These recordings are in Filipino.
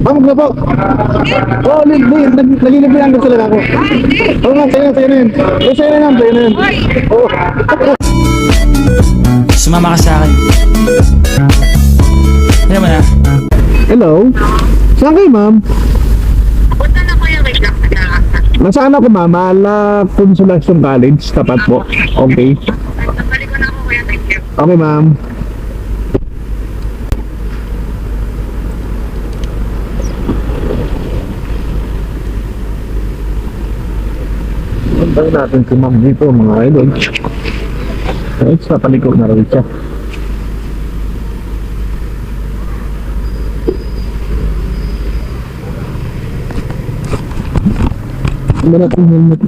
Ma'am, na po. Oo, oh, libre. Nag- Naglilibrihan ko talaga ako. Ah, hindi. Oo nga, sa'yo, sa'yo na yun. Eh, sa'yo na yan, sa'yo na yun. Hoy. Oo. Sumama ka sa akin. Ano mo na? Hello? Saan kayo, ma'am? Punta na ko yung wait lang. Nasaan ako, ma'am? Ala Consolation College, tapat po. Okay. Balik ko na ako kuya. Thank you. Okay, ma'am. Puntayin natin si ma'am dito, mga idol. Ay, sa palikod na rin siya. Ano natin helmet?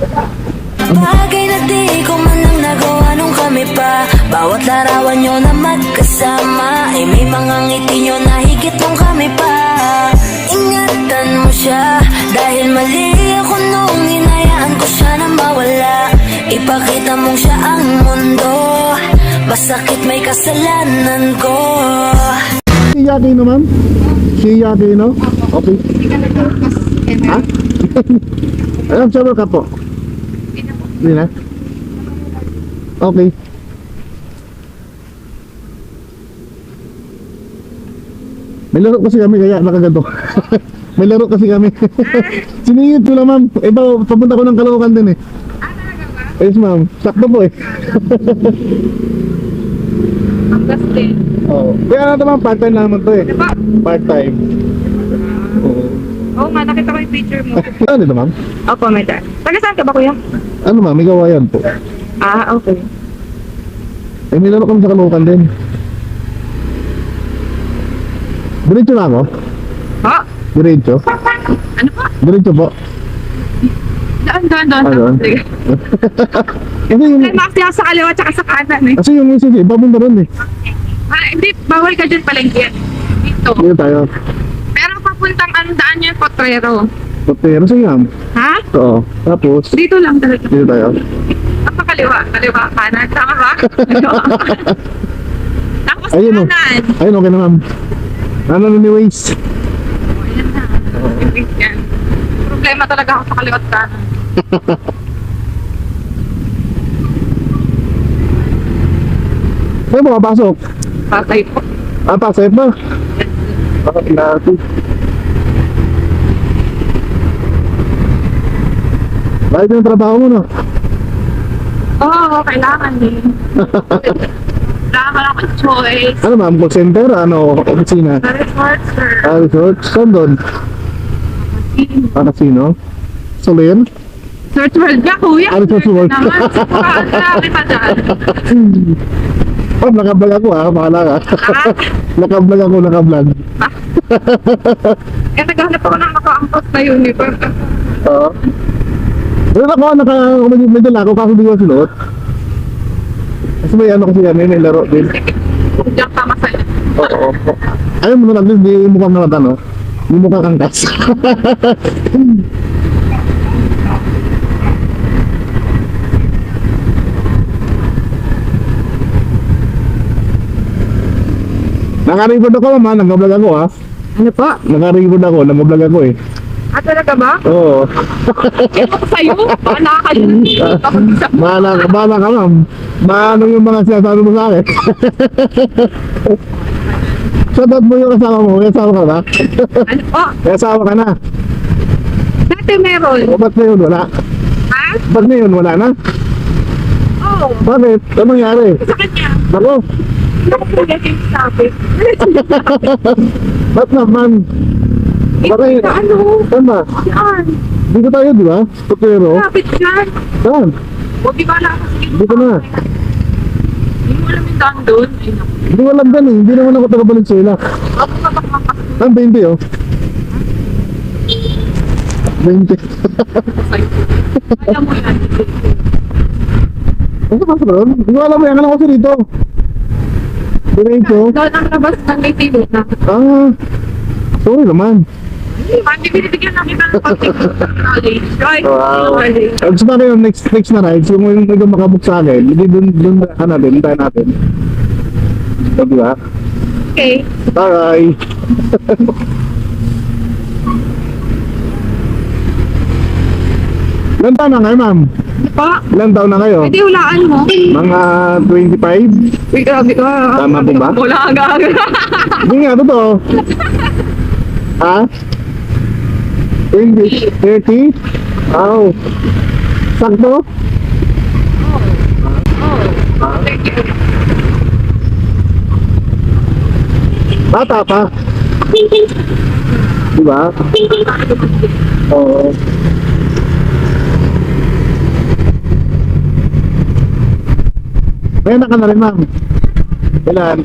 Bagay na di ko man lang nagawa nung kami pa Bawat larawan nyo na magkasama Ay may mga ngiti nyo na higit nung kami pa Ingatan mo siya Dahil mali ako nung inayaan ko siya na mawala Ipakita mong siya ang mundo Masakit may kasalanan ko Si Yakino, ma'am? Si Yakino? Okay. Ha? Alam, shower ka po. Hindi na? Okay. May laro kasi kami kaya nakaganto. May laro kasi kami. Siningit ko lang ma'am. Eh ba, papunta ko ng Caloocan din eh. Yes ma'am. Sakto po eh. Ang gastin. Oo. Kaya ano naman part-time naman to eh. Diba? Part-time. Oo. Oo nga, nakita ko yung picture mo. Ano dito ma'am? Opo, may dad. Taga saan ka ba kuya? Ano ma'am? May gawayan po. Ah, okay. Eh, may laro kami sa Caloocan din. Diretso na ako? Ha? Diretso? Ano pa? Diretso po. Daan, daan, daan. Ah, doon? Sige. Kasi yung, Ay, Max, sa kaliwa tsaka sa kanan eh. kasi yung misis eh, papunta rin eh. Ah, hindi, bawal ka dyan palengke. Dito. Dito tayo. Pero papuntang ang daan yung Potrero. Pero sige ma'am. Ha? Oo. Tapos, Dito lang talaga. dito tayo. Tama kaliwa, kaliwa, kanan. Tama ba? Tapos Ayun o. kanan. Ayun, okay na ma'am. Ano na ni Waze? Ayan na. Yung. Problema talaga ako sa kaliwa at kanan. Ay, makapasok. Patay po. Ah, pasok pa. Bakit natin? Bakit yung trabaho mo no? Oo, kailangan eh. Kailangan ako choice. Ano ma'am, call center? Ano, opisina? Sa resort, sir. Ah, resort? Saan doon? Ah, casino? Soler? Search world ka, kuya. Ah, Search World. Naman, sigurado na kita dyan. Oh, nakablog ako ah, bahala ka. Ah, nakablog ako, nakablog. eh, naghahanap ako ng naka-angkot na uniform. Oo. Pero ako, naka, may, may dala ako, kaso di ko sinuot. Kasi may ano kasi yan, may, laro din. Diyan tama sa'yo. Oo. Ayaw mo na lang, di mukhang naman ano. Di mukhang kangkas. Naka-record ako naman, nag-vlog ako ha. Ano po? Naka-record ako, nag-vlog ako eh. Ah, talaga ba? Oo. Ewan ko sa'yo. Baka nakakalimutan. Bahala ka, bahala ka ma'am. Maano yung mga sinasabi mo sa akin. Shoutout mo yung kasama mo, may asawa ka na? Ano po? May asawa ka na? Dati meron. O ba't ngayon wala? Ha? Ba't ngayon wala na? Oo. Bakit? Ano nangyari? Sa kanya. Ako, Hindi ko talaga yung sabi. ba't naman? Bakit? Ito, ano? Saan ba? Yan. Dito tayo, di ba? Putero. Kapit dyan. Saan? Huwag di ba alam ako sige. Dito na. Hindi mo alam yung daan doon. Hindi ko alam gan eh. Hindi naman ako taga sila. Ako ka baka Saan 20 oh? 20. sa'yo. Alam mo yan. Ano ba sa Hindi ko alam yan. Ano kasi dito? Diretso? Doon ang labas ng native na. Ah, sorry naman. Hindi binibigyan namin ng konting knowledge. Right? Wow. Ang sa bagay yung next next na rides, yung yung makabook sa akin, hindi dun dun ka natin, hintayin natin. So, di ba? Okay. Bye! Ilan taon na kayo, ma'am? Pa, Ilan taon na kayo? hindi hulaan mo. Mga 25? Uy, grabe ka. Tama po ba? Wala aga-aga. Hindi nga, totoo. ha? 20? 30? Wow. Sakto? Bata pa. Diba? Oo. May anak ka na rin, ma'am. Ilan?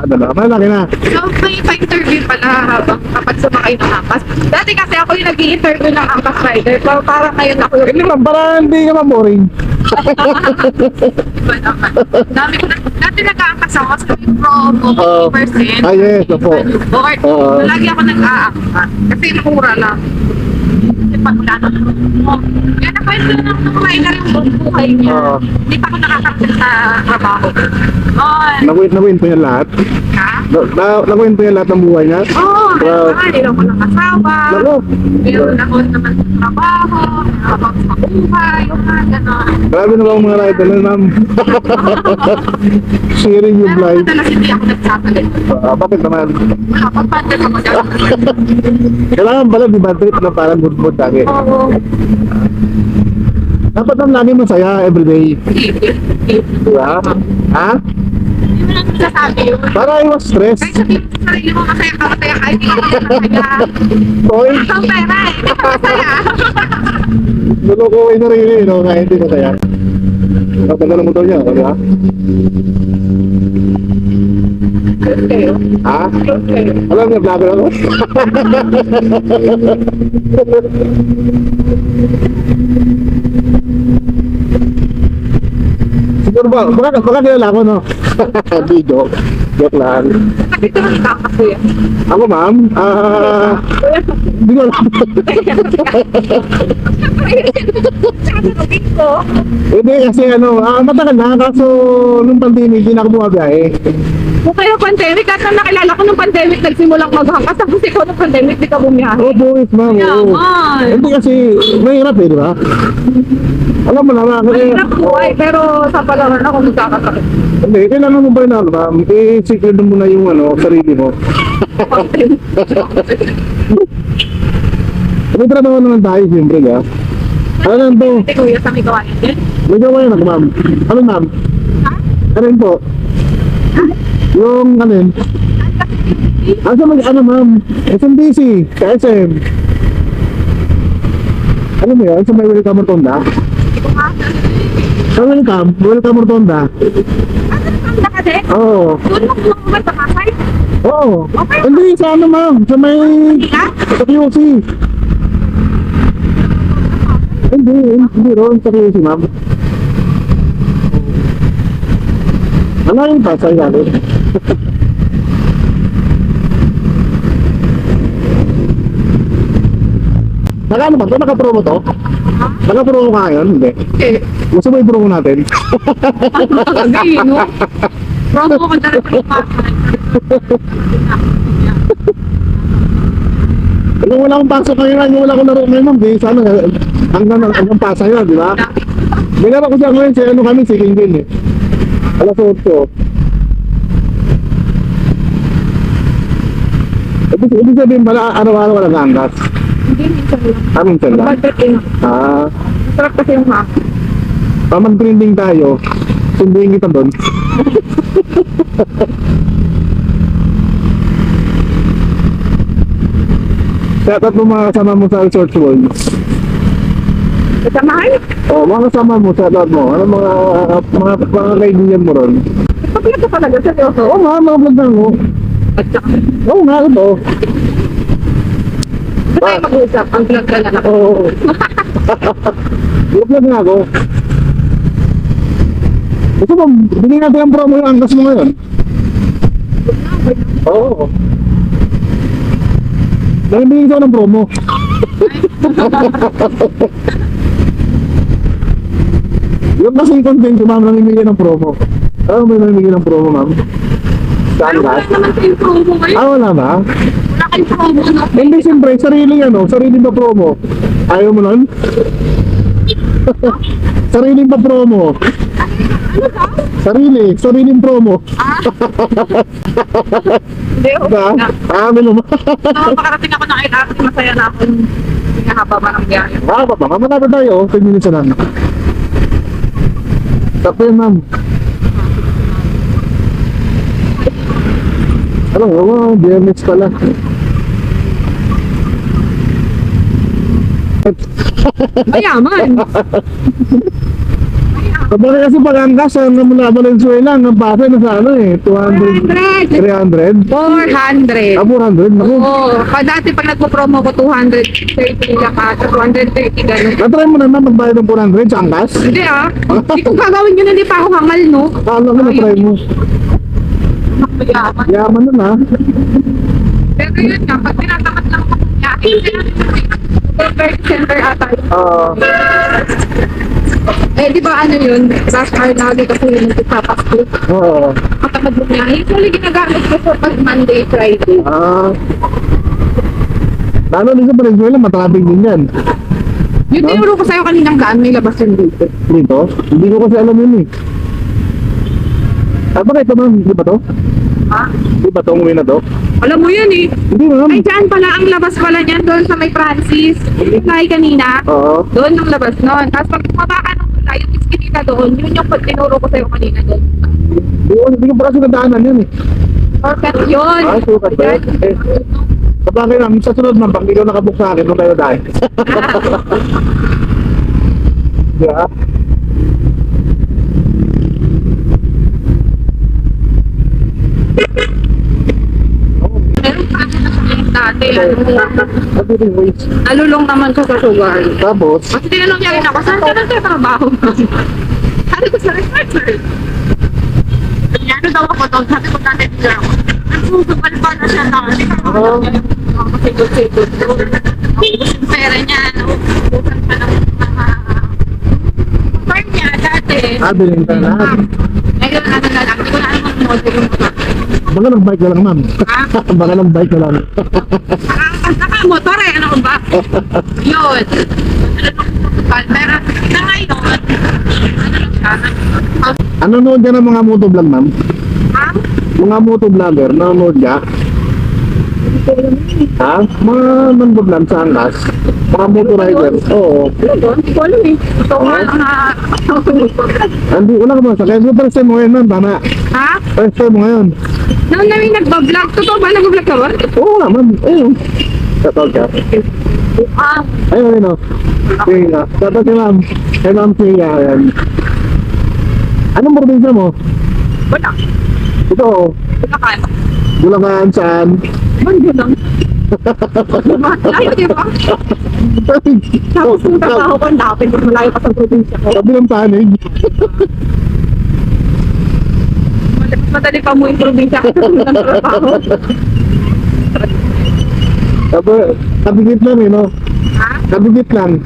Ah, dalawa. Malaki na. So, may pa-interview pala habang kapag sumakay ng angkas. Dati kasi ako yung nag interview ng angkas rider. Pero parang ngayon ako yung Hindi ma'am, para hindi iba naman. Dami ko na, dati nag-aangkas ako sa may promo, Oo. 50%. Ah, yes, opo. Board. Oo. So, lagi ako nag-aangkas. Kasi mura lang. Kasi pag wala na mo. Yan na kwento na ng rider yung buong buhay niya. Oo. Hindi pa ako nakakakit sa trabaho. Noon. Nag-win, nag-win po yan lahat. Ha? Na, na, nag-win po yan lahat ng buhay niya. Oo, oh, Wow. meron ka, ko ng asawa. Nako. Meron ako naman sa trabaho, habang sa buhay, yung mga gano'n. Grabe na ba ang mga rider na, ma'am? Sharing your Pero life. madalas hindi ako nagsasalit. Ah, bakit naman? Wala, pagpandal ako dyan. Kailangan pala di ba trip na parang good mood lagi. Oo. Dapat ang lagi masaya everyday. Hindi Di ba? Ha? mo lang nasasabi. Para iwas stress. Kahit sabihin mo sa sarili mo, masaya ka, masaya ka, hindi ka masaya. Hoy, Ang pera, eh, hindi ka masaya. nulukuhin na rin yun, no? Kaya hindi masaya. Kapag ng motor niya, di ba? Okay, Ha? Alam niya, vlogger ako. Siguro ba, baka, baka kilala ko, no? Video. Joke lang. Bakit naman ka kasi? Ako, ma'am, ah, hindi ko alam. Hindi, kasi ano, ah, matagal na, kaso nung pandemic, hindi na ako bumabiyahe. Kung kayo pandemic, at nang nakilala ko nung pandemic, nagsimulang maghangkas. Tapos ikaw nung pandemic, di ka bumiyahe. Oo, buwis, ma'am. oo. Yaman. Hindi kasi, mahirap eh, di ba? Alam mo naman, kasi, Mahirap buhay, pero sa palaran ako magkakasakit. hindi, kailangan mo ba yun, ano, ma'am? I-secure mo muna yung, ano, sarili mo. May trabaho naman tayo, siyempre, di ba? Ano lang to? Si Kuya sa may gawain din. May gawa yun ako, ma'am. Ano, ma'am? Ha? Ano yun po? Yung, ano yun? Asa mag, ano, ma'am? SMDC, sa SM. Ano mo yun? Sa may welcome rotonda? Sa welcome, welcome rotonda. Ano naman ka din? Oo. Doon mo kumuha sa? Oo. Hindi, sa ano, ma'am? Sa may, sa QC. Hindi, hindi ron, sa QC, ma'am. Ano yung pasay natin? Naka ano ba to? Naka-promo to? Naka-promo ka ngayon? Hindi. Eh, Gusto mo i-promo natin? Hindi, no? Promo ko yung Pasay. Kung wala akong pasok ngayon, yung wala akong laro ngayon, ma'am, di sana hanggang, hanggang pasay yun, di ba? Binara ko siya ngayon, si ano kami, si King din eh. Alas 8. Ibig, ibig sabihin pala, araw-araw ka nag-angkas. Hindi, minsan lang. Ah, minsan lang. Pagdating. Ah, Masarap kasi yung hap. pamag trending tayo, sunduin kita doon. Shout out mo mga kasama mo sa Resort World. Kasamahan? Oh, mga kasama mo, shout out mo. Ano mga, mga, mga kaibigan mo ron? Paglag ka talaga, seryoso. Oo nga, mga vlog na mo. Oo nga, ito. Ba't tayo mag-usap? Ang vlog ka na lang. Oo. Vlog nga ako. Gusto mo, bigyan natin ang promo yung angkas mo ngayon. Oo. Namimigay ko ng promo. Yung kasing content ko, ma'am, namimigay ng promo. Ano may namimigay ng promo, ma'am? Saan ba? wala naman kayong promo ngayon. Ah, wala ba? Wala kayong promo na. Hindi, siyempre, sariling ano, sariling pa promo. Ayaw mo nun? sariling pa promo. Sarili, sariling promo. Hindi, okay Ba? na. Ah, may naman. Nung makarating ako ng LRT, masaya na ako yung pinahaba ba ng biyahe. Ah, ma'am, malapit tayo. 10 minutes na lang. Sakto yan, ma'am. Ano, oh, BMX pala. Mayaman! Kapag kasi pag-angkas, ang mula Valenzuela, ang pasa na sa ano eh, 200, 400! 300. 400! Ah, 400, naku. Oo. Pa dati pag nagpo-promo ko 230 lang ata, 230 ganun. Natry mo na na magbayad ng 400 sa angkas? Hindi ah. Hindi ko gagawin yun, hindi pa ako hangal, no? Kala ko na-try mo. Mayaman. Yaman nun ha. Pero yun nga, pag tinatamat lang ako, yakin Super center ata yun. Ah, Eh, di ba ano yun? Rush hour lagi kasi yun nagpapasko. oo. Matamad mo niya. Usually ginagamit ko for pag Monday, Friday. Ah. Lalo din sa Valenzuela, matraffic din yan. Yung tinuro ko sa'yo kaninang daan, may labas yun dito. Dito? Hindi ko kasi alam yun eh. Ah, bakit ito ma'am? Di ba to? Ha? Di ba to? Umuwi na to? Alam mo yun eh. Hindi ma'am. Ay, dyan pala ang labas pala niyan doon sa may Francis. Tayo kanina. Oo. Doon yung labas nun. Tapos pag bumaba ka ng tula, yung iskinita doon, yun yung pag tinuro ko sa'yo kanina doon. Ko, hindi ko pa kasi nadaanan yun eh. Shortcut yun. Ah, shortcut ba yun? Eh. Kapag kayo ma'am, sa sunod ma'am, pag ikaw nakabook sa akin, nung tayo dahil. Yeah. Meron pa ako na sabihin dati. Ano, Ano din ways? nalulong naman ko sa sugar. Tapos, Kasi tinanong niya rin ako, saan ka nagtatrabaho? Sabi ko sa refrigerator. Ano daw ako doon? Sabi ko dati niya ako. Nagsusupal pa na siya na. Masigod-sigod doon. Naubos yung pera niya. Naubusan pa ng mga farm niya dati. ah, bilhin ka na lahat. Ngayon, ano na lang. Hindi ko na alam ang model yung mga. Baka ng bike na lang ma'am. Ha? Baka ng bike na lang. Naka- Naka-motor eh. Ano ba? Yun. Ano. Pero na ngayon, ano lang siya. nag- Ano nood ka ng mga motovlog ma'am? Ha? Mga motovlogger, nanonood ka? Ha? Mga nanonood sa angkas? Mga motorizer? Oo. Ano doon? Hindi ko alam eh. Ito nga lang na... Andi, wala ka ba sa kaya first time mo ngayon ma'am, tama? ha? First time mo ngayon. Noon namin nagbablog. Totoo ba nagbablog ka ba? Oo nga ma'am, ayun. Shoutout ka. Ah, Ayun, ayun. Sige nga. Shoutout si ma'am. Kay ma'am Sia, ayan. Anong probinsya mo? wala. Ito, oh. Wala ka. Bulacan, saan? Bando lang. Malayo, di ba? Tapos kung trabaho ko, ang lapit. Malayo pa sa probinsya ko. Sabi ng panig. Madali pa mo yung probinsya ng trabaho. Sabi, kabigit lang eh, no? Ha? Kabigit lang.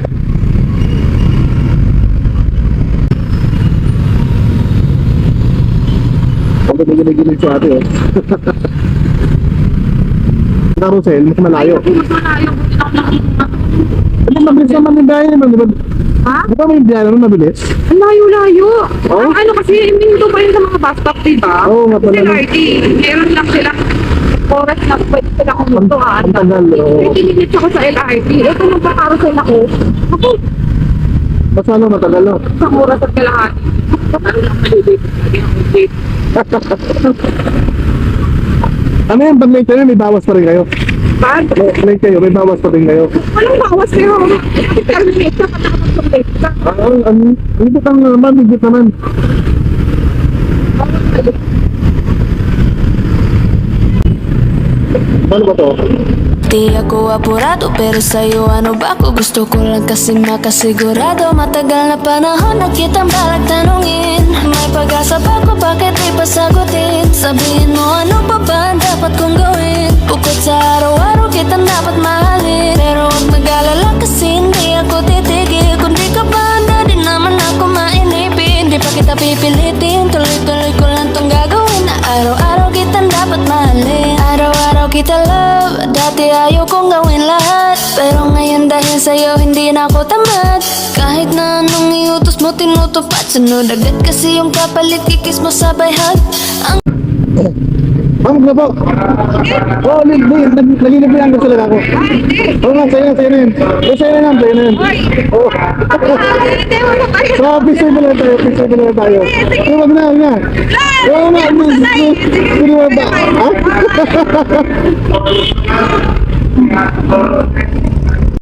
Ang ginigilig sa ate, oh. Carousel, mas malayo. Ay, mas malayo. Ano, mabilis naman yung naman, di ba? Ha? Di ba may biyahe naman mabilis? Ang layo-layo. Oh? Ang ano kasi, minuto pa yun sa mga bus stop, di ba? Oo nga pala. Kasi LRT, meron lang sila oras na pwede sila kumunto ha. Ang tagal, oo. 30 minutes ako sa LRT. Ito magkakarousel ako. Ako, Mas ano, matagal, no? isang oras at kalahati. Ano lang late. Ano yan, pag late kayo, may bawas pa rin kayo. Bad. Pag late kayo, may bawas pa rin kayo. Walang bawas pero terminate ka pag nakapag-late ka. Ah, ang higit ang naman, higit naman. Ano ba to? Di ako apurado pero sa'yo ano ba ako Gusto ko lang kasi makasigurado Matagal na panahon na kitang balak tanungin May pag-asa ba ko bakit di pa sagutin Sabihin mo ano pa ba ang dapat kong gawin Bukod sa araw-araw kitang dapat mahalin. Pero huwag mag-alala kasi hindi ako titigil. Kung di ka ba handa di naman ako mainipin. Di pa kita pipilitin. Tuloy-tuloy ko lang tong gagawin. Na araw-araw kitang dapat mahalin. Araw-araw kita love. Dati ayaw kong gawin lahat. Pero ngayon dahil sa'yo hindi na ako tamad. Kahit na anong iutos mo tinutupad Sunod agad kasi yung kapalit kikis mo sabay hug. Ang Ma'am, na po. Oo, oh, hindi, nag- naginip yan gusto lang ako. Ay, hindi. Oo nga, sa'yo na, sa'yo na yun. Eh, sa'yo na yan, sa'yo na yun. Oo. Hindi mo na lang tayo, picture mo lang tayo. Oo, wag na, wag na. Oo nga, hindi sanay. hindi mo ba? Ha?